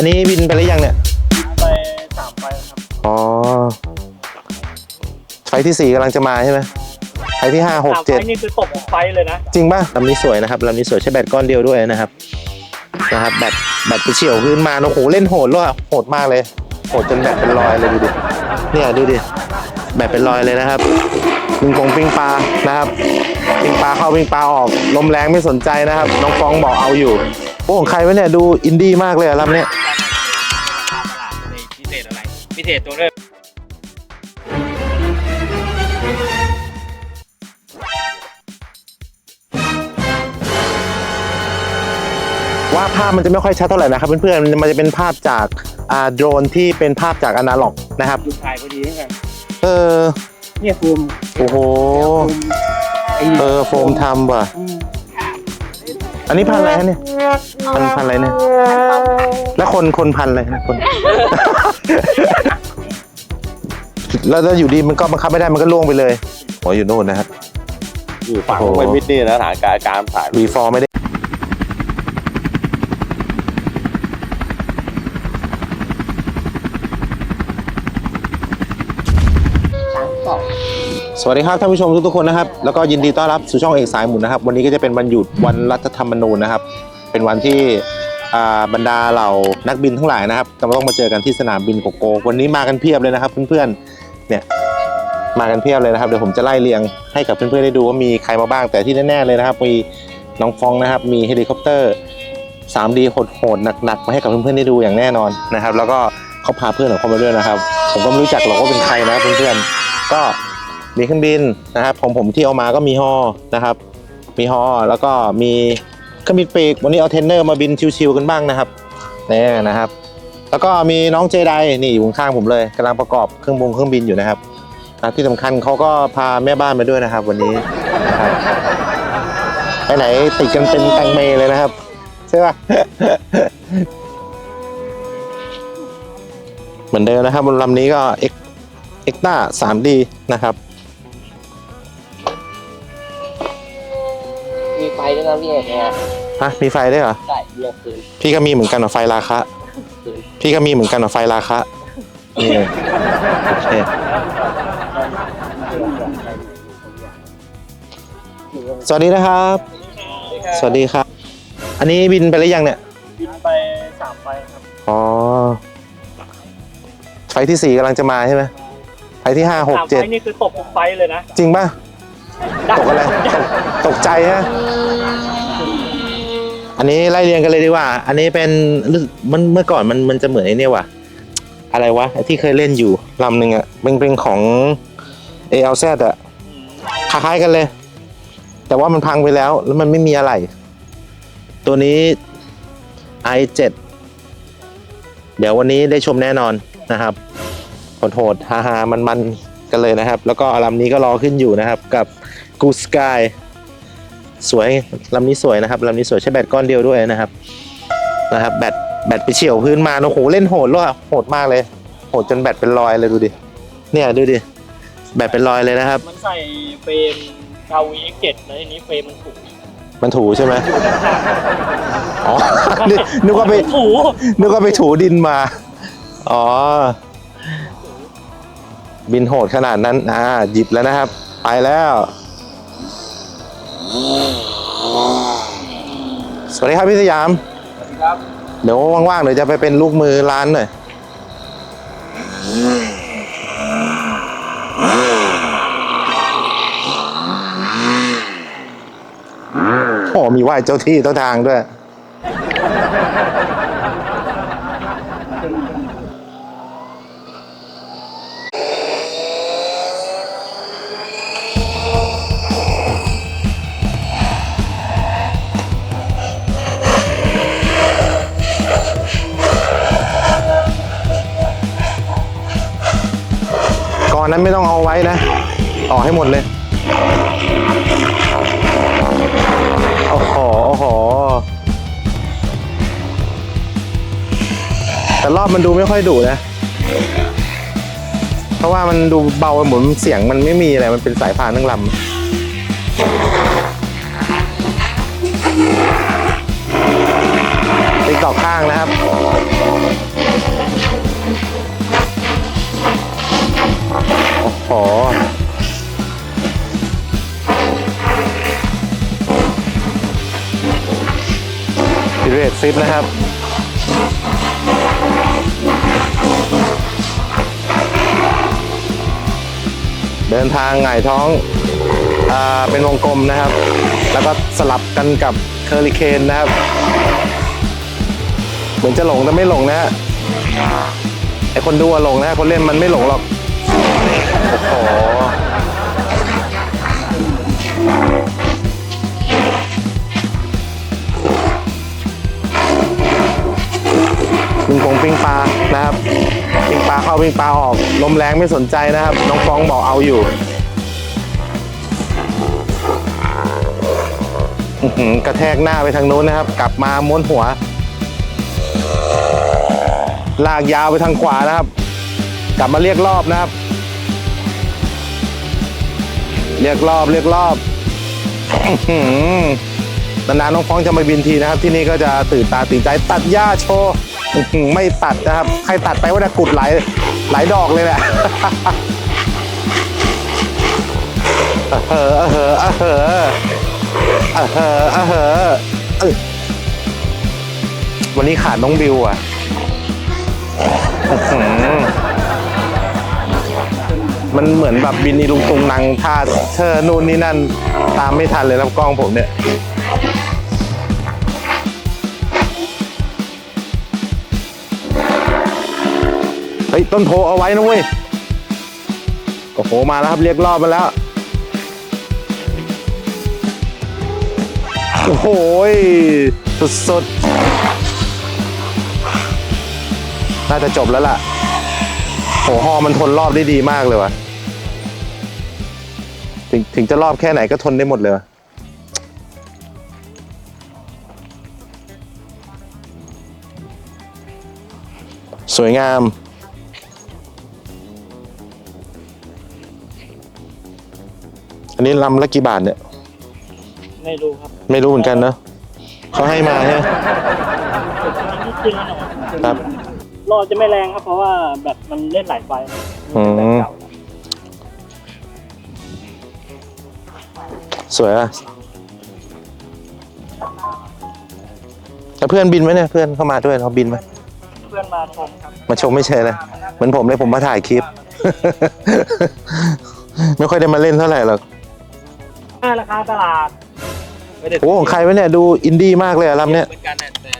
อันนี้บินไปหรือยังเนี่ย ไปสามไฟครับ อ๋อ ไฟที่สี่กำลังจะมาใช่ไหมไฟที่ห้าหกสามไฟเจ็ดนี่คือตกไฟเลยนะ จริงป่ะลำนี้สวยนะครับลำนี้สวยใช้แบตก้อนเดียวด้วยนะครับ นะครับแบตแบตไปเฉียวพื้นมาโอ้โหเล่นโหดเลยอะโหดมากเลย โหดจนแบตเป็นรอยเลยดูดิ เนี่ยดูดิ แบตเป็นรอยเลยนะครับปิงปองปิงปลานะครับปิงปลาเข้าปิงปลาออก ลมแรงไม่สนใจนะครับ น้องฟองบอกเอาอยู่ โอ้ของใครวะเนี่ยดูอินดี้มากเลยอะลำเนี้ย อะไรพิเศษตัวเริ่มว่าภาพมันจะไม่ค่อยชัดเท่าไหร่นะครับเพื่อนๆ มันจะเป็นภาพจากอ่าโดรนที่เป็นภาพจากอนาล็อกนะครับ ดูถ่ายพอดีเหมือนกันเออ เนี่ยฟูมโอ้โห ไอ้เออโฟมทำว่ะอันนี้พันธุ์อะไรฮะเนี่ย พันธุ์พันธุ์อะไรเนี่ย แล้วคนคนพันธุ์อะไรนะคน แล้วแล้วอยู่ดีมันก็บังคับไม่ได้มันก็ล่วงไปเลยโอ้ยอยู่โน่นนะครับ อยู่ฝั่งโอ้โหไปมิดนี่นะฐานการการถ่ายวีฟอร์ไม่ได้สวัสดีครับท่านผู้ชมทุกๆคนนะครับ แล้วก็ยินดีต้อนรับสู่ช่องเอกสายหมุนนะครับ วันนี้ก็จะเป็นวันหยุดวันรัฐธรรมนูญนะครับ เป็นวันที่อ่า บรรดาเหล่านักบินทั้งหลายนะครับจะมาต้องมาเจอกันที่สนามบินโกโก้วันนี้มากันเพียบเลยนะครับเพื่อนๆเนี่ยมากันเพียบเลยนะครับเดี๋ยวผมจะไล่เรียงให้กับเพื่อนๆได้ดูว่ามีใครมาบ้างแต่ที่แน่ๆเลยนะครับ มีน้องฟองนะครับ มีเฮลิคอปเตอร์ 3D โหดๆหนักๆมาให้กับเพื่อนๆได้ดูอย่างแน่นอนนะครับ แล้วก็เขาพาเพื่อนของเขามาด้วยนะครับ ผมก็ไม่รู้จักหรอกว่าเป็นใครนะครับเพื่อนๆก็มีเครื่องบินนะครับของผมที่เอามาก็มีฮอนะครับ มีฮอแล้วก็มี เครื่องบินปีกวันนี้เอาเทนเนอร์มาบินชิวๆกันบ้างนะครับนี่นะครับ แล้วก็มีน้องเจไดนี่อยู่ข้างผมเลยกำลังประกอบเครื่องบงเครื่องบินอยู่นะครับที่สำคัญเขาก็พาแม่บ้านมาด้วยนะครับ วันนี้ไปไหนติดกันเป็นแตงเมเลยนะครับใช่ป่ะเหมือนเดิมนะครับบนลำนี้ก็เอ็กเอ็กต้า 3D นะครับ มีไฟด้วยนะพี่เอกเนี่ยฮะมีไฟด้วยเหรอ ใช่เรียกคืนพี่ก็มีเหมือนกันเหรอไฟราคะพี่ก็มีเหมือนกันเหรอไฟราคะนี่โอเคสวัสดีนะครับ สวัสดีครับ อันนี้บินไปหรือยังเนี่ย บินไปสามไฟครับอ๋อ ไฟที่สี่กำลังจะมาใช่ไหมไฟที่ห้าหกสามไฟเจ็ดนี่คือตกไฟเลยนะ จริงป่ะ ตกอะไรตกตกใจฮะอันนี้ไล่เรียงกันเลยดีกว่า อันนี้เป็นมันเมื่อก่อนมันมันจะเหมือนไอ้เนี่ยว่ะ อะไรวะไอ้ที่เคยเล่นอยู่ลำหนึ่งอะเป็นเป็นของ ALZ อะคล้ายๆกันเลย แต่ว่ามันพังไปแล้ว แล้วมันไม่มีอะไร ตัวนี้ i7 เดี๋ยววันนี้ได้ชมแน่นอนนะครับโหดๆฮาๆมันๆกันเลยนะครับ แล้วก็ลำนี้ก็รอขึ้นอยู่นะครับกับ กูสกายสวยลำนี้สวยนะครับลำนี้สวยใช้แบตก้อนเดียวด้วยนะครับนะครับแบตแบตไปเฉียวพื้นมาโอ้โหเล่นโหดเลยอะโหดมากเลยโหดจนแบตเป็นรอยเลยดูดิเนี่ยดูดิแบตเป็นรอยเลยนะครับ มันใส่เฟรมกาวีเอ็กเจ็ดแล้วทีนี้เฟรมมันถูกมันถูใช่ไหมอ๋อนึกนึกว่าไปถูนึกว่าไปถูดินมา อ๋อ บินโหดขนาดนั้นอ่าหยิบแล้วนะครับ ไปแล้ว สวัสดีครับพี่สยามครับ เดี๋ยวว่างๆเดี๋ยวจะไปเป็นลูกมือร้านหน่อย โอ้มีไหว้เจ้าที่เจ้าทางด้วย นั้นไม่ต้องเอาไว้นะออกให้หมดเลยโอ้โหโอ้โหแต่รอบมันดูไม่ค่อยดุนะ เพราะว่ามันดูเบาเหมือนเสียงมันไม่มีอะไร มันเป็นสายพานทั้งลำติ๊กตอกอกข้างนะครับ โอ้โหพิเรตฟิปนะครับ เดินทางหงายท้องอเป็นวงกลมนะครับ แล้วก็สลับกันกับเคอริเคนนะครับ เหมือนจะหลงแต่ไม่หลงนะฮะไอคนดูอะหลงนะฮะคนเล่นมันไม่หลงหรอก โอ้โหปิงปงปิงปลานะครับปิงปลาเข้าปิงปลาออกลมแรงไม่สนใจนะครับ น้องฟองบอกเอาอยู่กระแทกหน้าไปทางนู้นนะครับ กลับมาม้วนหัว ลากยาวไปทางขวานะครับ กลับมาเรียกรอบนะครับ เรียกรอบเรียกรอบนานๆน้องฟ้องจะมาบินทีนะครับ ที่นี่ก็จะตื่นตาตื่นใจตัดหญ้าโชว์ไม่ตัดนะครับ ใครตัดไปว่าจะกุดหลายหลายดอกเลยแหละเออเออเออเออเออเออเออวันนี้ขาดน้องบิวอะ มันเหมือนแบบบินอีลุงตุงนังท่าเธอนู่นนี่นั่นตามไม่ทันเลยแล้วกล้องผมเนี่ยเฮ้ยต้นโพเอาไว้นะเว้ยโอ้โหมาแล้วครับเรียกรอบมาแล้วโอ้โหสุดๆน่าจะจบแล้วล่ะ หฮอมันทนรอบได้ดีมากเลยวะถึงถึงจะรอบแค่ไหนก็ทนได้หมดเลยวะสวยงาม อันนี้ลำละกี่บาทเนี่ย ไม่รู้ครับ ไม่รู้เหมือนกันเนอะเขาให้มาใช่ไหมนิดนึงนะครับ รอจะไม่แรงครับ เพราะว่าแบตมันเล่นหลายไฟอืมแบตเก่าสวยอะแล้วเพื่อนบินไหมเนี่ยเพื่อนเข้ามาด้วยเขาบินไหมเพื่อนมาชมครับมาชมไม่ใช่เลยเหมือนผมเลยผมมาถ่ายคลิป ไม่ค่อยได้มาเล่นเท่าไหร่หรอกราคาตลาดไม่ได้โอ้ของใครวะเนี่ยดูอินดี้มากเลยอะลำเนี่ย เหมือนกันนะแต่มันเป็นร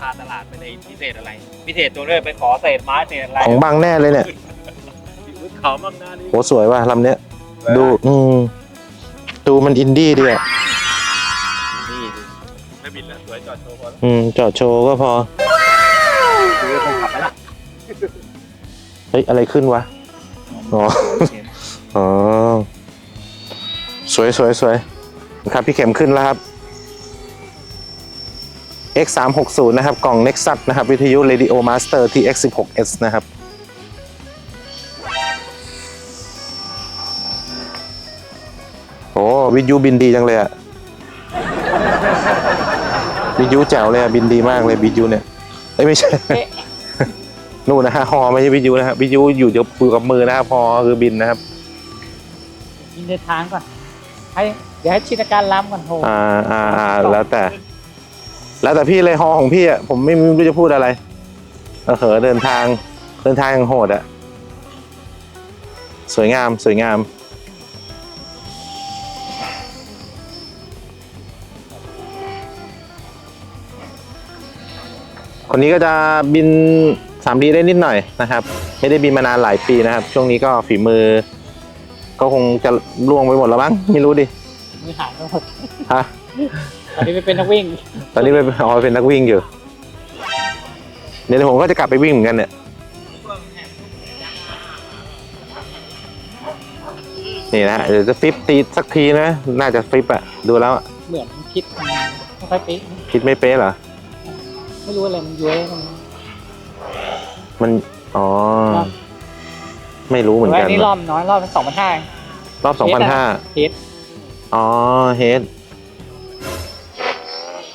าคาตลาดไม่ได้พิเศษอะไรพิเศษตรงนี้ไปขอเศษไม้เศษอะไรของบางแน่เลยเนี่ยเขาบ้างหน้านี้โหสวยว่ะลำเนี้ย ดูอืมดูมันอินดี้ดีอะนี่ไม่บินแล้วสวยจอดโชว์พอแล้วอืมจอดโชว์ก็พอคือคนขับไปละเฮ้ยอะไรขึ้นวะอ๋ออ๋อสวยสวยสวยครับพี่เข็มขึ้นแล้วครับ X 3 6 0 นะครับ กล่อง Nexus นะครับ วิทยุ Radio Master TX 16 S นะครับ โอ้วิทยุบินดีจังเลยอะวิทยุแจ๋วเลยอะบินดีมากเลยวิทยุเนี่ยเอ้ยไม่ใช่ นู่นนะฮะฮอไม่ใช่วิทยุนะครับวิทยุอยู่กับอยู่กับมือนะครับฮอคือบินนะครับยินในทางก่อนให้เดี๋ยวให้ชินการล้ำก่อนโทรอ่าอ่าอ่าแล้วแต่ แล้วแต่พี่เลยฮอของพี่อะผมไม่ไม่รู้จะพูดอะไรเออเหอะเดินทางเดินทางอย่างโหดอะสวยงามสวยงาม คนนี้ก็จะบิน 3D ได้นิดหน่อยนะครับ ไม่ได้บินมานานหลายปีนะครับ ช่วงนี้ก็ฝีมือ ก็คงจะล่วงไปหมดแล้วมั้งไม่รู้ดิมือหายไปหมดฮะ ตอนนี้ไปเป็นนักวิ่ง ตอนนี้ไปอ๋อเป็นนักวิ่งอยู่เดี๋ยวผมก็จะกลับไปวิ่งเหมือนกันเนี่ยนี่นะฮะเดี๋ยวจะฟลิปตีสักทีนะ น่าจะฟลิปอะดูแล้วอะเหมือนคิดมันไม่ค่อยเป๊ะคิดไม่เป๊ะเหรอ ไม่รู้อะไรมันย้วยมันมัน อ๋อ ไม่รู้เหมือนแต่กัว่านนี่รอบน้อยรอบเป็นสองพันห้ารอบสองพันห้าเทสอ๋อ เฮด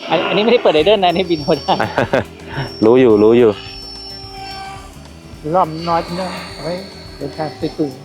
อันอันนี้ไม่ได้เปิดไดเดิลนะอันนี่บินโคได้รู้อยู่รู้อยู่รอบน้อยทีนึงเอาไว้เดินทางติดตุ่มั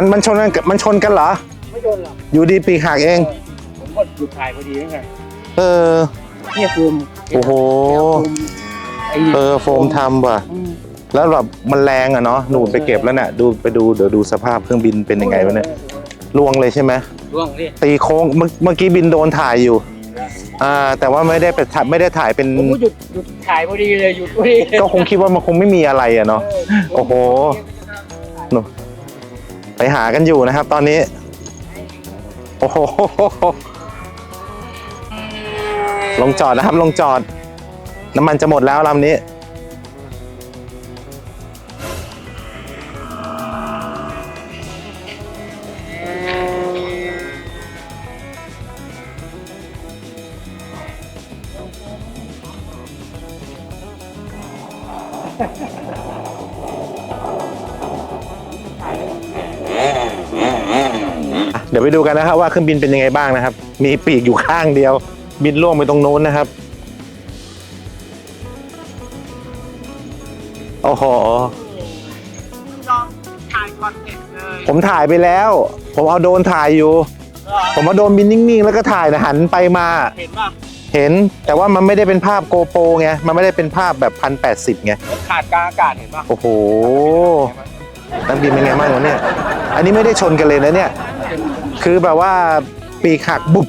นมันชนกันมันชนกันเหรอ ไม่โดนหรอกอยู่ดีปีกหักเอง ผมก็หยุดถ่ายพอดีนั่นไงเออ เนี่ยฟูมโอ้โหไอ้เออโฟมทำว่ะ อืมแล้วแบบมันแรงอะเนาะหนูไปเก็บแล้วเนี่ยดูไปดูเดี๋ยวดูสภาพเครื่องบินเป็นยังไงวะเนี่ยล่วงเลยใช่ไหมร่วงดิตีโค้งเมื่อเมื่อกี้บินโดนถ่ายอยู่อ่าแต่ว่าไม่ได้ไปถ่ายไม่ได้ถ่ายเป็นผมก็หยุดหยุดถ่ายพอดีเลยหยุดพอดีเลยก็คงคิดว่ามันคงไม่มีอะไรอะเนาะ โอ้โห ไปหากันอยู่นะครับ ตอนนี้ โอ้โหลงจอดนะครับ ลงจอด น้ำมันจะหมดแล้วลำนี้ ดี๋ยวไปดูกันนะครับว่าเครื่องบินเป็นยังไงบ้างนะครับ มีปีกอยู่ข้างเดียว บินล่วงไปตรงโน้นนะครับโอ้โหถ่ายก่อนเสร็จเลยผมถ่ายไปแล้ว ผมเอาโดรนถ่ายอยู่ ผมเอาโดรนบินนิ่งๆ แล้วก็ถ่ายนะหันไปมา เห็นป่ะเห็น แต่ว่ามันไม่ได้เป็นภาพโกโปรไง มันไม่ได้เป็นภาพแบบพันแปดสิบไง ขาดกลางอากาศเห็นป่ะโอ้โหนักบินเป็นไงบ้างวะเนี่ย อันนี้ไม่ได้ชนกันเลยนะเนี่ย คือแบบว่าปีกหักบุบ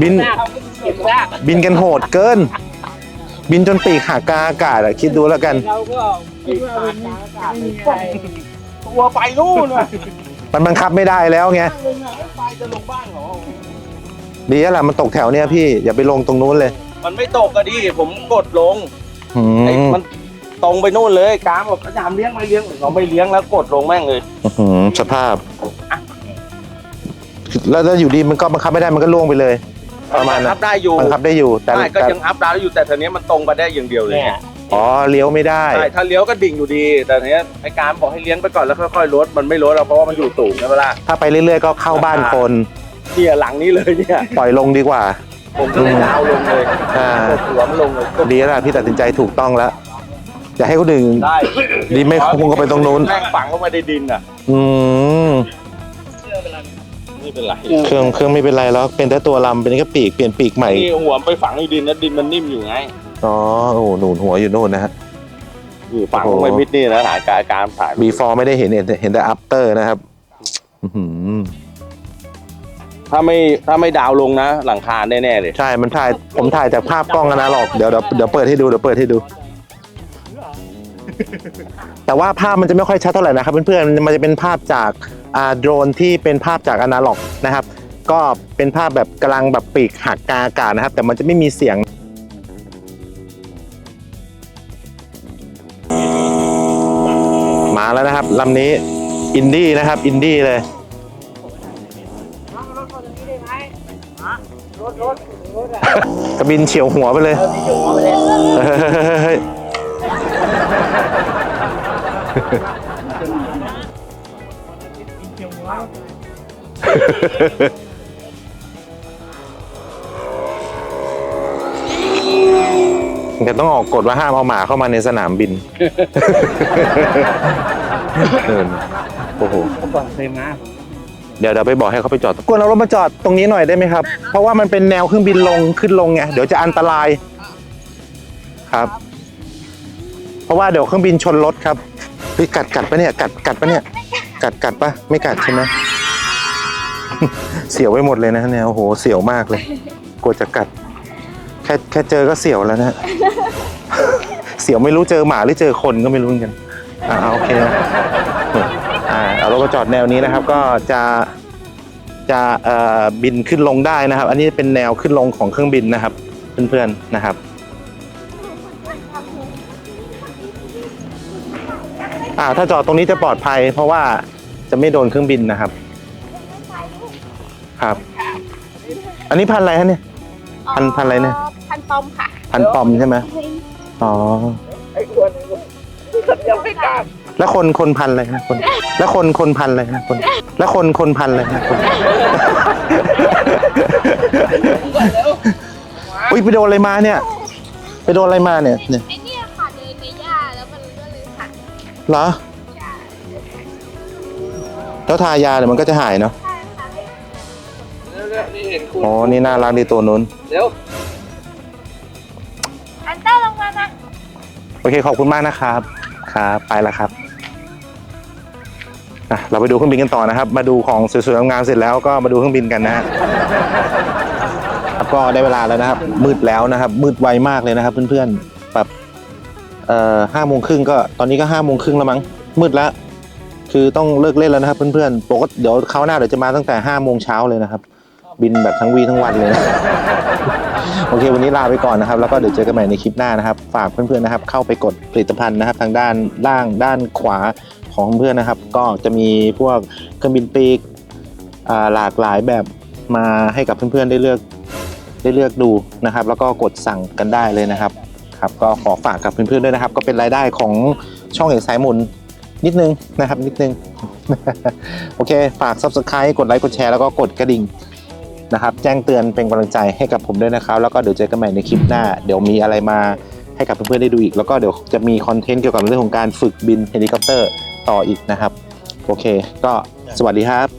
บินหน้าเขาเห็นหน้าบินกันโหดเกิน บินจนปีกหักกลางอากาศอะคิดดูแล้วกัน เราก็คิดว่ามันกลางอากาศไม่มีอะไรตัวไปนู่นว่ะมันบังคับไม่ได้แล้วไงเลยนะไฟจะลงบ้านเหรอ ดีแล้วล่ะมันตกแถวเนี้ยพี่อย่าไปลงตรงนู้นเลยมันไม่ตกก็ดีผมกดลงหืไอ้มมันตรงไปนู่นเลยกามบอกพยายามเลี้ยงไม่เลี้ยงเราไม่เลี้ยงแล้วกดลงแม่งเลย อื้อหือสภาพ แล้วแล้วอยู่ดีมันก็บังคับไม่ได้มันก็ล่วงไปเลย ประมาณบังนั้คันบได้อยู่บังคับได้อยู่แต่ไม่ก็แต่ยังอัพดาวได้อยู่แต่ทีนี้ยมันตรงไปได้อย่างเดียวเลยเนี่ย อ๋อเลี้ยวไม่ได้ใช่ถ้าเลี้ยวก็ดิ่งอยู่ดี แต่เนี้ยไอ้การบอกให้เลี้ยงไปก่อนแล้วค่อยๆลดมันไม่ลดแล้วเพราะว่ามันอยู่สูงใช่ไหมล่ะถ้าไปเรื่อยๆก็เข้าบ้านคน เนี่ยหลังนี้เลยเนี่ยปล่อยลงดีกว่า ผมก็เลยดาวลงเลยอ่ากดหัวมันลงเลยกดดีแล้วล่ะพี่ตัดสินใจถูกต้องแล้วอย่าให้คนอื่น ได้ดีไม่คงก็ไปตรงนู้น แม่งฝังเข้ามาในดินอะ อืม ไม่เป็นไรเครื่องเครื่องไม่เป็นไรแล้วเป็นแต่ตัวลำเป็นแค่ปีกเปลี่ยนปีกใหม่นี่หัวมันไปฝังในดินแล้วดินมันนิ่มอยู่ไงอ๋อโอ้โหหนุนหัวอยู่โน่นนะฮะอยู่ฝังลงไปมิดนี่นะถ่ายการการถ่าย before ไม่ได้เห็นเห็นแต่เห็นแต่ after นะครับอื้อหือถ้าไม่ถ้าไม่ดาวลงนะ หลังคาแน่ๆเลยใช่มันถ่ายผมถ่ายจากภาพกล้องอนาล็อกเดี๋ยวเดี๋ยวเดี๋ยวเปิดให้ดูเดี๋ยวเปิดให้ดู แต่ว่าภาพมันจะไม่ค่อยชัดเท่าไหร่นะครับเพื่อนๆมันจะเป็นภาพจากอ่า โดรนที่เป็นภาพจากอนาล็อกนะครับ ก็เป็นภาพแบบกำลังแบบปีกหักกลางอากาศนะครับ แต่มันจะไม่มีเสียงมาแล้วนะครับลำนี้อินดี้นะครับอินดี้เลยกระบินเฉียวหัวไปเลยเฮ้ย มันก็ต้องออกกฎว่าห้ามเอาหมาเข้ามาในสนามบิน เออโอ้โห ก่อนเคยมาเดี๋ยวเดี๋ยวไปบอกให้เขาไปจอดกวนเอารถมาจอดตรงนี้หน่อยได้ไหมครับ เพราะว่ามันเป็นแนวเครื่องบินลงขึ้นลงไงเดี๋ยวจะอันตรายครับ เพราะว่าเดี๋ยวเครื่องบินชนรถครับเฮ้ยกัดกัดปะเนี่ยกัดกัดปะเนี่ย กัดกัดปะไม่กัดใช่ไหมเสียวไปหมดเลยนะเนี่ยโอ้โหเสียวมากเลย กลัวจะกัด แค่แค่เจอก็เสียวแล้วนะเสียวไม่รู้เจอหมาหรือเจอคนก็ไม่รู้เหมือนกันอ่าโอเคนะอ่าเอารถมาจอดแนวนี้นะครับ ก็จะจะเอ่อบินขึ้นลงได้นะครับ อันนี้เป็นแนวขึ้นลงของเครื่องบินนะครับ เพื่อนๆนะครับ อ่าถ้าจอดตรงนี้จะปลอดภัย เพราะว่าจะไม่โดนเครื่องบินนะครับ ครับ อันนี้พันธุ์อะไรฮะเนี่ย พันพันอะไรเนี่ย พันปอมค่ะ พันธุ์ปอมใช่ไหมอ๋อยังไม่กล้าแล้วคนคนพันธุ์อะไรนะคน แล้วคนคนพันธุ์อะไรนะคน แล้วคนคนพันธุ์อะไรนะคนอุ้ยไปโดนอะไรมาเนี่ย ไปโดนอะไรมาเนี่ยเนี่ย เหรอแล้วทายาเดี๋ยวมันก็จะหายเนาะใช่ค่ะนี่เห็นคุณอ๋อนี่น่ารักดีตัวนู้นเดี๋ยวอันเต้าลงมานะโอเคขอบคุณมากนะครับครับไปแล้วครับอะเราไปดูเครื่องบินกันต่อนะครับ มาดูของสวยๆงามๆเสร็จแล้วก็มาดูเครื่องบินกันนะฮะครับก็ได้เวลาแล้วนะครับ มืดแล้วนะครับ มืดไวมากเลยนะครับ เพื่อนๆแบบ เอ่อห้าโมงครึ่งก็ตอนนี้ก็ห้าโมงครึ่งแล้วมั้งมืดแล้วคือต้องเลิกเล่นแล้วนะครับเพื่อนๆปกติเดี๋ยวคราวหน้าเดี๋ยวจะมาตั้งแต่ห้าโมงเช้าเลยนะครับ บินแบบทั้งวีทั้งวันเลยนะโอเค วันนี้ลาไปก่อนนะครับ แล้วก็เดี๋ยวเจอกันใหม่ในคลิปหน้านะครับ ฝากเพื่อนๆนะครับ เข้าไปกดผลิตภัณฑ์นะครับ ทางด้านล่างด้านขวาของเพื่อนนะครับ ก็จะมีพวกเครื่องบินปีกอ่าหลากหลายแบบมาให้กับเพื่อนๆได้เลือกได้เลือกดูนะครับ แล้วก็กดสั่งกันได้เลยนะครับ ครับก็ขอฝากกับเพื่อนๆด้วยนะครับ ก็เป็นรายได้ของช่องเอกสายหมุนนิดนึงนะครับนิดนึง โอเค ฝาก subscribe กดไลค์กดแชร์แล้วก็กดกระดิ่งนะครับ แจ้งเตือนเป็นกำลังใจให้กับผมด้วยนะครับ แล้วก็เดี๋ยวเจอกันใหม่ในคลิปหน้า เดี๋ยวมีอะไรมาให้กับเพื่อนๆได้ดูอีก แล้วก็เดี๋ยวจะมีคอนเทนต์เกี่ยวกับเรื่องของการฝึกบินเฮลิคอปเตอร์ต่ออีกนะครับ โอเค ก็สวัสดีครับ